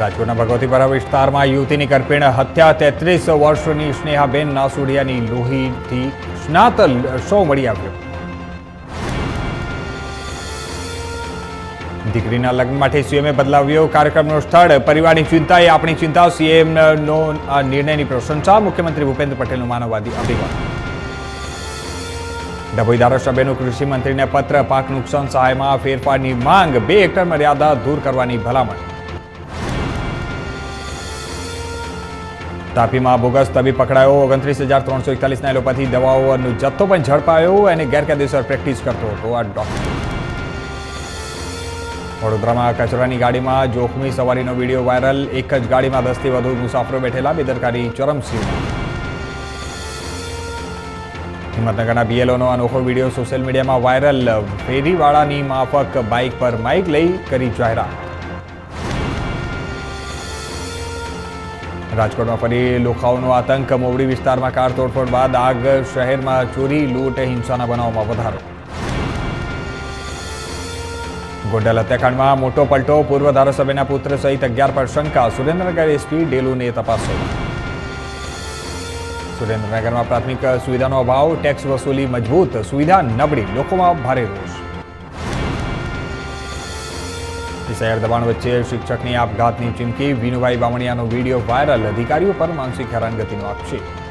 રાજકોટના ભગવતીપરા વિસ્તારમાં યુવતીની કરપીણ હત્યા, તેત્રીસ વર્ષની સ્નેહાબેન નાસુડિયાની લોહીથી સ્નાત શો મળી આવ્યો. દીકરીના લગ્ન માટે સીએમએ બદલાવ્યો કાર્યક્રમનું સ્થળ. પરિવારની ચિંતા એ આપણી ચિંતા. સીએમનો નિર્ણયની પ્રશંસા મુખ્યમંત્રી ભૂપેન્દ્ર પટેલનું માનવવાદી અભિગમ. ડભોઈ ધારાસભ્યનું કૃષિ મંત્રીને પત્ર, પાક નુકસાન સહાયમાં ફેરફારની માંગ. બે હેક્ટર મર્યાદા દૂર કરવાની ભલામણ. તાપીમાં બોગસ તબી પકડાયો. ઓગણત્રીસ હજાર ત્રણસો એકતાલીસના એલોપેથી દવાઓનો જથ્થો પણ ઝડપાયો અને ગેરકાયદેસર પ્રેક્ટિસ કરતો હતો આ ડોક્ટર. વડોદરામાં કચરાની ગાડીમાં જોખમી સવારીનો વીડિયો વાયરલ. એક જ ગાડીમાં દસથી વધુ મુસાફરો બેઠેલા. બેદરકારી ચરમસીમા હિંમતનગરના બીએલઓનો અનોખો વીડિયો સોશિયલ મીડિયામાં વાયરલ. ફેરીવાળાની માફક બાઇક પર માઇક લઈ કરી જાહેરાત. રાજકોટમાં ફરી લોખાઓનો આતંક. મોવડી વિસ્તારમાં કાર તોડફોડ બાદ આગ શહેરમાં ચોરી, લૂંટ, હિંસાના બનાવમાં વધારો. ગોંડલ હત્યાકાંડમાં મોટો પલટો. પૂર્વ ધારાસભ્યના પુત્ર સહિત અગિયાર પર શંકા. સુરેન્દ્રનગર એસપી ડેલુને તપાસો સુરેન્દ્રનગરમાં પ્રાથમિક સુવિધાનો અભાવ. ટેક્સ વસૂલી મજબૂત. સુવિધા નબળી. લોકોમાં ભારે રોષ. શહેર દબાણ વચ્ચે શિક્ષકની આપઘાતની ચીમકી, વિનુભાઈ બામણિયાનો વીડિયો વાયરલ, અધિકારીઓ પર માનસિક હેરાનગતિનો આક્ષેપ.